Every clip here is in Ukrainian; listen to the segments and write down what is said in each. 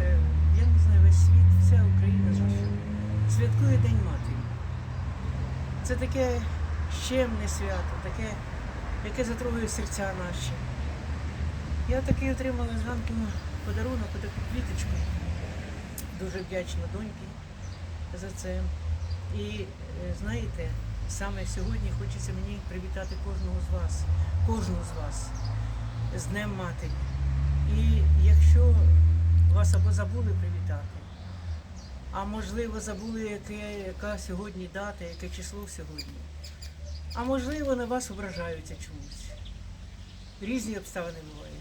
е, я не знаю, весь світ, вся Україна наша святкує День Матері. Це таке щемне свято, таке, яке затрогує серця наші. Я таки отримала зранку подарунок, таку квіточку. Дуже вдячна доньки за це. І е, знаєте, саме сьогодні хочеться мені привітати кожного з вас, кожного з вас з Днем Матері. І якщо вас або забули привітати, а можливо забули, яке, яка сьогодні дата, яке число сьогодні, а можливо на вас ображаються чомусь. Різні обставини бувають.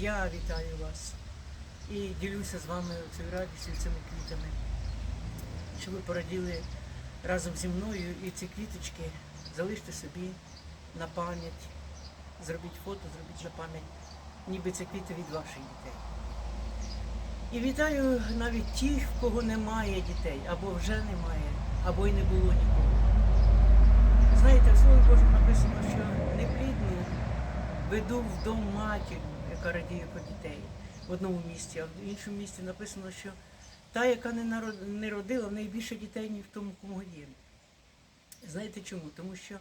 Я вітаю вас і ділюся з вами цією радістю, цими квітами, що ви пораділи разом зі мною і ці квіточки залиште собі на пам'ять. Зробіть фото, зробіть на пам'ять, ніби це квіти від ваших дітей. І вітаю навіть тих, в кого немає дітей, або вже немає, або й не було ніколи. Знаєте, в Слові Божому написано, що неплідну веду в дом матір, яка радіє про дітей в одному місці, а в іншому місці написано, що та, яка не родила, в неї більше дітей, ніж в тому, кому є. Знаєте чому? Тому що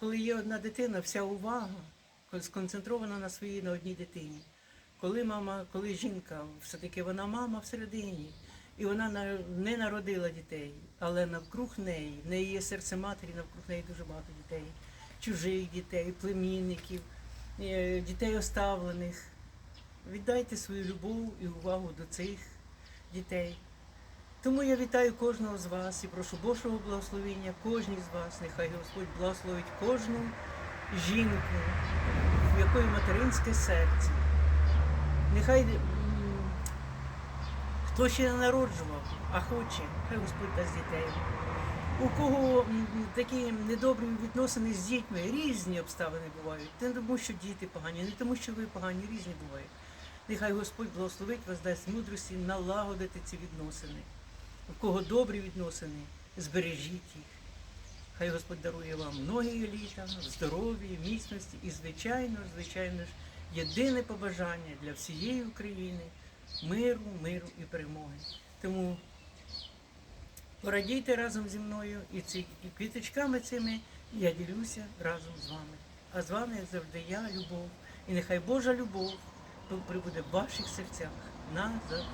коли є одна дитина, вся увага сконцентрована на своїй на одній дитині. Коли мама, коли жінка, все-таки вона мама всередині, і вона на- не народила дітей, але навкруг неї, в неї є серце матері, навкруг неї дуже багато дітей, чужих дітей, племінників, е, дітей оставлених. Віддайте свою любов і увагу до цих дітей. Тому я вітаю кожного з вас і прошу Божого благословення кожній з вас. Нехай Господь благословить кожну жінку, в якої материнське серце. Нехай хто ще не народжував, а хоче, хай Господь дасть дітей. У кого такі недобрі відносини з дітьми, різні обставини бувають. Не тому, що діти погані, не тому, що ви погані, різні бувають. Нехай Господь благословить вас, дасть мудрості налагодити ці відносини. У кого добрі відносини, збережіть їх. Хай Господь дарує вам многі літа, здоров'я, міцності і, звичайно, звичайно ж, єдине побажання для всієї України миру, миру і перемоги. Тому порадійте разом зі мною і ці квіточками цими я ділюся разом з вами. А з вами, завжди, я, любов. І нехай Божа любов прибуде в ваших серцях назавжди.